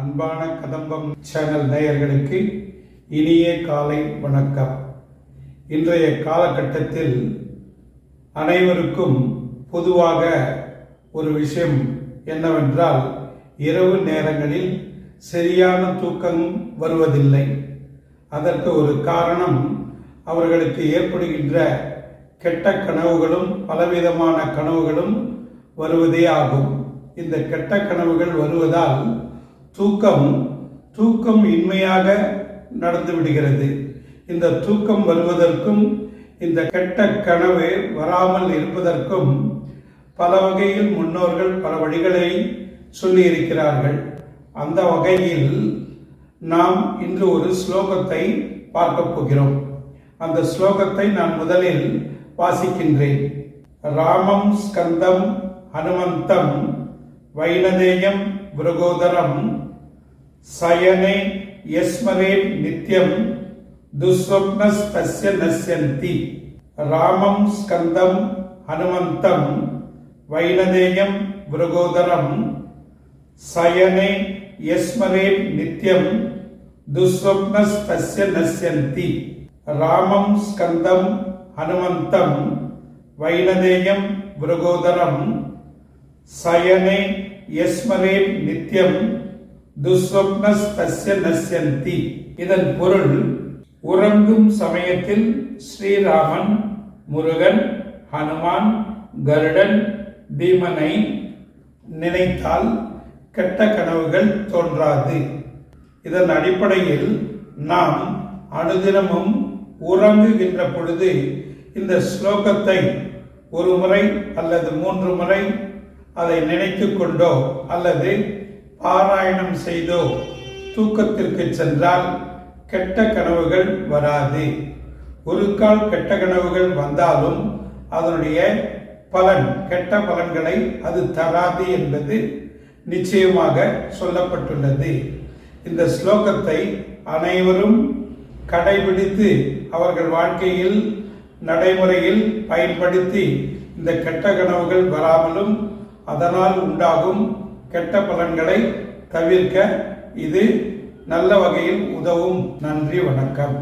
அன்பான கதம்பம் சேனல் நேயர்களுக்கு இனிய காலை வணக்கம். இன்றைய காலகட்டத்தில் அனைவருக்கும் பொதுவாக ஒரு விஷயம் என்னவென்றால் இரவு நேரங்களில் சரியான தூக்கம் வருவதில்லை. அதற்கு ஒரு காரணம் அவர்களுக்கு ஏற்படுகின்ற கெட்ட கனவுகளும் பலவிதமான கனவுகளும் வருவதே ஆகும். இந்த கெட்ட கனவுகள் வருவதால் தூக்கம் தூக்கம் இன்மையாக நடந்து விடுகிறது. இந்த தூக்கம் வருவதற்கும் இந்த கெட்ட கனவு வராமல் இருப்பதற்கும் பல வகையில் முன்னோர்கள் பல வழிகளை சொல்லியிருக்கிறார்கள் அந்த வகையில் நாம் இன்று ஒரு ஸ்லோகத்தை பார்க்க போகிறோம். அந்த ஸ்லோகத்தை நான் முதலில் வாசிக்கின்றேன். ராமம் ஸ்கந்தம் ஹனுமந்தம் வைனதேயம் புரகோதரம் சயனை யஸ்மரே நித்யம் துஸ்வப்னஸ்தஸ்ய நஸ்யந்தி. ராமம் ஸ்கந்தம் ஹனுமந்தம் வைனதேயம் விருகோதரம். சயனை யஸ்மரே நித்யம் துஸ்வப்னஸ்தஸ்ய நஸ்யந்தி. ராமம் ஸ்கந்தம் ஹனுமந்தம் வைனதேயம் விருகோதரம். சயனை யஸ்மரே நித்யம் துஸ்வப்னஸ்தஸ்ய நஸ்யந்தி. இதன் பொருள் உறங்கும் சமயத்தில் ஸ்ரீராமன் முருகன் ஹனுமான் கருடன் பீமனை நினைத்தால் கெட்ட கனவுகள் தோன்றாது. இதன் அடிப்படையில் நாம் அனுதினமும் உறங்குகின்ற பொழுது இந்த ஸ்லோகத்தை ஒரு முறை அல்லது மூன்று முறை அதை நினைத்து கொண்டோ அல்லது பாராயணம் செய்தோ தூக்கத்திற்கு சென்றால் கெட்ட கனவுகள் வராது. ஒரு கால் கெட்ட கனவுகள் வந்தாலும் அதனுடைய பலன் கெட்ட பலன்களை அது தராது என்பது நிச்சயமாக சொல்லப்பட்டுள்ளது. இந்த ஸ்லோகத்தை அனைவரும் கடைபிடித்து அவர்கள் வாழ்க்கையில் நடைமுறையில் பயன்படுத்தி இந்த கெட்ட கனவுகள் வராமலும் அதனால் உண்டாகும் கெட்ட பலன்களை தவிர்க்க இது நல்ல வகையில் உதவும். நன்றி வணக்கம்.